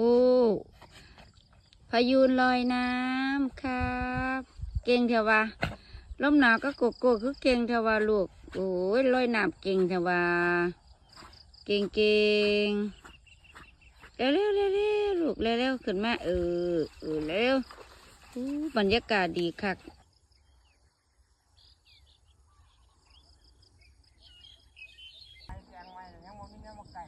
โอ้พายุลอยน้ำครับ เก่งเถอะวะลมหนาวก็โกกโก้คือเก่งเถอะวะลูกโอ้ยลอยน้ำเก่งเถอะวะเก่งเก่งเร็วเร็วเร็ลูกเร็วเร็วขึ้นมาเออเออเร็วบรรยากาศดีคักแกงไว้ยังมีเนื้อมาไก่